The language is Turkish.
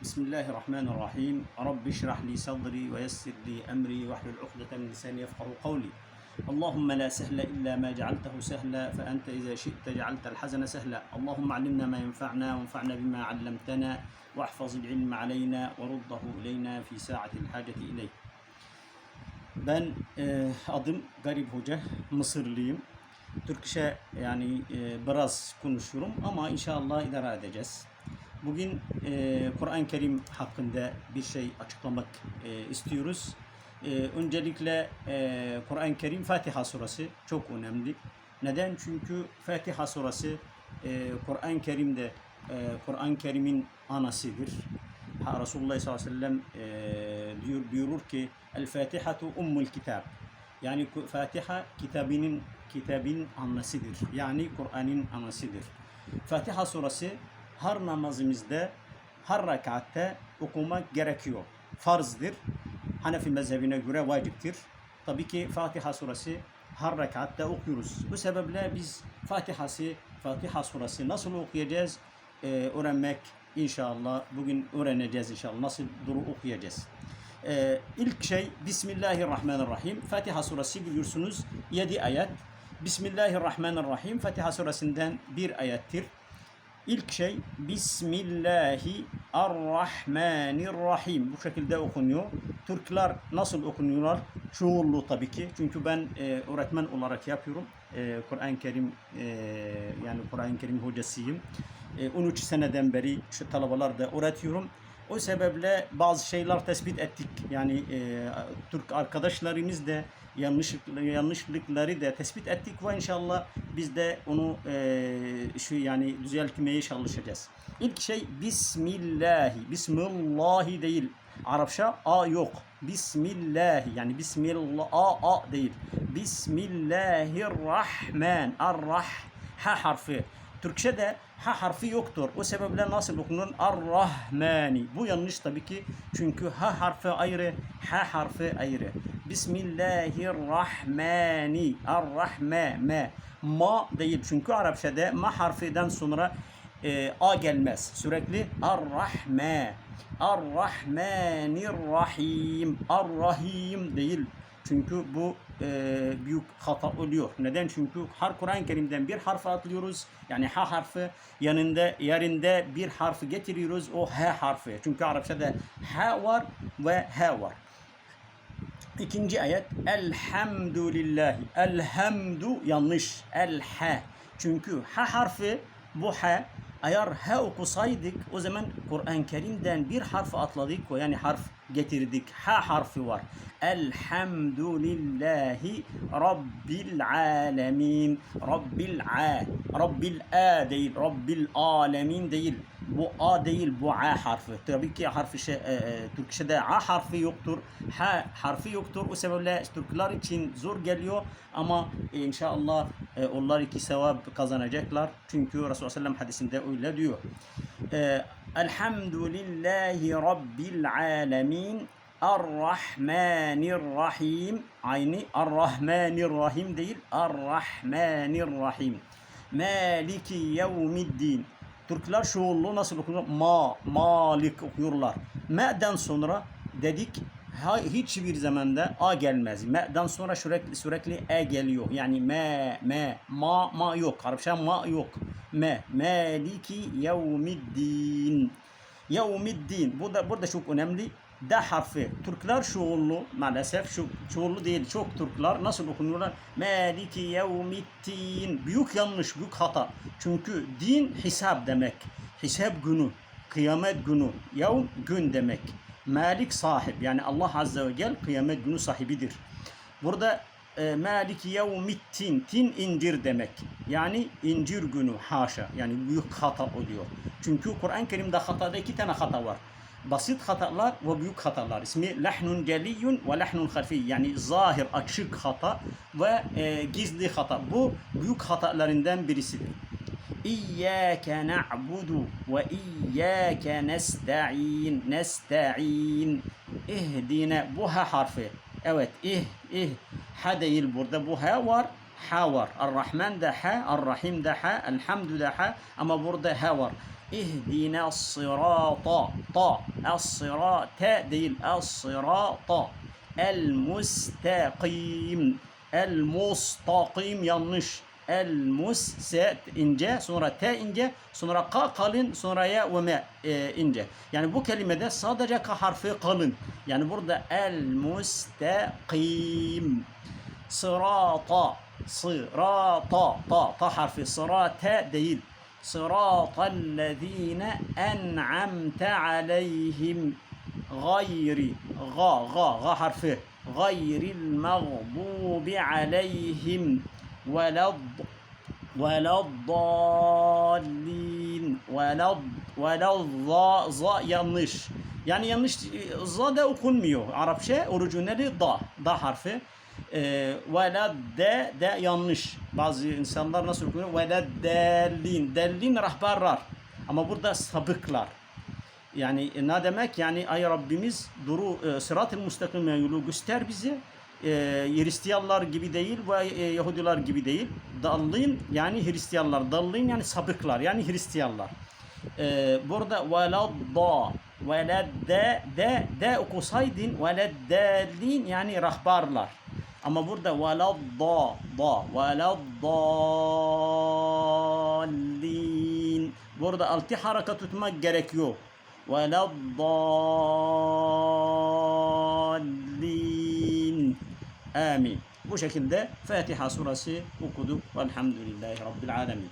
بسم الله الرحمن الرحيم رب اشرح لي صدري ويسر لي أمري واحلل عقدة من لساني يفقه قولي اللهم لا سهل إلا ما جعلته سهلا فأنت إذا شئت جعلت الحزن سهلا اللهم علمنا ما ينفعنا وانفعنا بما علمتنا واحفظ العلم علينا ورده إلينا في ساعة الحاجة إليه Ben e, adım Garip Hoca, Mısırlıyım. Türkçe yani e, biraz konuşuyorum ama inşallah idare edeceğiz. Bugün e, Kur'an-ı Kerim hakkında bir şey açıklamak e, istiyoruz. E, öncelikle e, Kur'an-ı Kerim Fatiha suresi çok önemli. Neden? Çünkü Fatiha suresi e, Kur'an-ı Kerim'de e, Kur'an-ı Kerim'in anasıdır. Ha, Resulullah sallallahu aleyhi ve sellem e, diyor, buyurur ki El Fatihatu ummul kitab. Yani Fatiha kitabının kitabın anasıdır. Yani Kur'an'ın anasıdır. Fatiha suresi her namazımızda her rekatte okumak gerekiyor. Farzdır. Hanefi mezhebine göre vaciptir. Tabii ki Fatiha suresi her rekatte okuyoruz. Bu sebeple biz Fatiha'sı, Fatiha suresi nasıl okuyacağız e, öğrenmek inşallah bugün öğreneceğiz inşallah nasıl duru okuyacağız. E, ilk şey Bismillahirrahmanirrahim. Fatiha suresi biliyorsunuz 7 ayet. Bismillahirrahmanirrahim. Fatiha suresinden bir ayettir. İlk şey Bismillahi Ar-Rahmanir-Rahim. Bu şekilde okunuyor. Türkler nasıl okunuyorlar? Çoğunluğu tabii ki. Çünkü ben e, öğretmen olarak yapıyorum. E, Kur'an-ı Kerim e, yani Kur'an-ı Kerim hocasıyım. E, 13 seneden beri şu talabalar da öğretiyorum. O sebeple bazı şeyler tespit ettik. Yani e, Türk arkadaşlarımız da yanlışlıkları, da tespit ettik ve inşallah biz de onu e, şu yani düzeltmeye çalışacağız. İlk şey Bismillahi. Bismillahi değil. Arapça A yok. Bismillahi yani Bismillah A A değil. Bismillahirrahman. Ar-Rah ha harfi. Türkçe'de ha harfi yoktur. O sebeple nasıl okunur? Ar-Rahmani. Bu yanlış tabii ki. Çünkü ha harfi ayrı, ha harfi ayrı. Bismillahirrahmani. Ar-Rahma. Ma. Ma değil. Çünkü Arapçada ma harfinden sonra e, a gelmez. Sürekli Ar-Rahma. Ar-Rahmanir-Rahim. Ar-Rahim değil. Çünkü bu e, büyük hata oluyor. Neden? Çünkü her Kur'an-ı Kerim'den bir harf atlıyoruz. Yani ha harfi yanında yerinde bir harfi getiriyoruz. O h harfi. Çünkü Arapçada ha var ve ha var. İkinci ayet Elhamdülillahi. Elhamdu yanlış. El ha. Çünkü ha harfi bu ha eğer ha okusaydık o zaman Kur'an-ı Kerim'den bir harf atladık yani harf getirdik. Ha harfi var. Elhamdülillahi Rabbil alemin. Rabbil a. Rabbil a değil. Rabbil alemin değil. Bu a değil bu a harfi. Tabii ki harfi şey, e, e, Türkçe'de a harfi yoktur. Ha harfi yoktur. O sebeple Türkler için zor geliyor ama inşallah e, onlar iki sevap kazanacaklar. Çünkü Resulullah sallallahu hadisinde öyle diyor. E, Elhamdülillahi Rabbil alemin. Ar-Rahmanir-Rahim. Aynı Ar-Rahmanir-Rahim değil. Ar-Rahmanir-Rahim. Maliki yevmiddin. Türkler şuurlu nasıl okuyor? Ma, malik okuyorlar. Ma'den sonra dedik ha, hiçbir zamanda a gelmez. Ma'den sonra sürekli sürekli e geliyor. Yani me, me, ma, ma yok. Arapça ma yok. Me, maliki yevmiddin. Yevmiddin. Bu da burada çok önemli. D harfi. Türkler şuurlu maalesef şu, şuurlu değil. Çok Türkler nasıl okunuyorlar? Maliki yevmiddin. Büyük yanlış, büyük hata. Çünkü din hesap demek. Hesap günü, kıyamet günü. Yevm gün demek. Malik sahip yani Allah Azze ve Celle kıyamet günü sahibidir. Burada e, Maliki yevmittin tin incir demek. Yani incir günü haşa. Yani büyük hata oluyor. Çünkü Kur'an-ı Kerim'de hatada iki tane hata var. Basit hatalar ve büyük hatalar. İsmi lahnun celiyun ve lahnun hafi. Yani zahir açık hata ve e, gizli hata. Bu büyük hatalarından birisidir. İyyâke na'budu ve iyyâke nesta'in. Nesta'in. İhdine. Bu ha harfi. Evet. ih, ih. Ha değil burada. Bu ha var. Ha var. Ar-Rahman da ha. Ar-Rahim da ha. Elhamdü da ha. Ama burada ha var. İhdina sırata ta as-sıra te değil as-sırata el mustakim el mustakim yanlış المس س إنجا سونرا تا إنجا سونرا قا قالن سونرا يا وما آه، إنجا. يعني بو كلمة ده صادجة كحرف قالن. يعني برضا المستقيم. صراطا صراطا طا طا حرف صراطا ديل صراط الذين أنعمت عليهم غير غا غا غا حرف غير المغضوب عليهم. Aleyhim velad veleddallin velad velad za za yanlış. Yani yanlış za da okunmuyor Arapça orijinali da da harfi. E, velad de de yanlış. Bazı insanlar nasıl okuyor veleddallin dellin rahberler ama burada sabıklar. Yani e, ne demek? Yani ay Rabbimiz duru e, sırat-ı müstakim yolu göster bize. E, Hristiyanlar gibi değil ve Yahudiler gibi değil. Dallin yani Hristiyanlar. Dallin yani sabıklar yani Hristiyanlar. E, burada veladda veladde de de okusaydın veleddallin yani rahbarlar. Ama burada veladda da veleddallin Burada altı haraka tutmak gerekiyor. veleddallin Amin. Bu şekilde Fatiha suresi okuduk. Velhamdülillahi Rabbil alemin.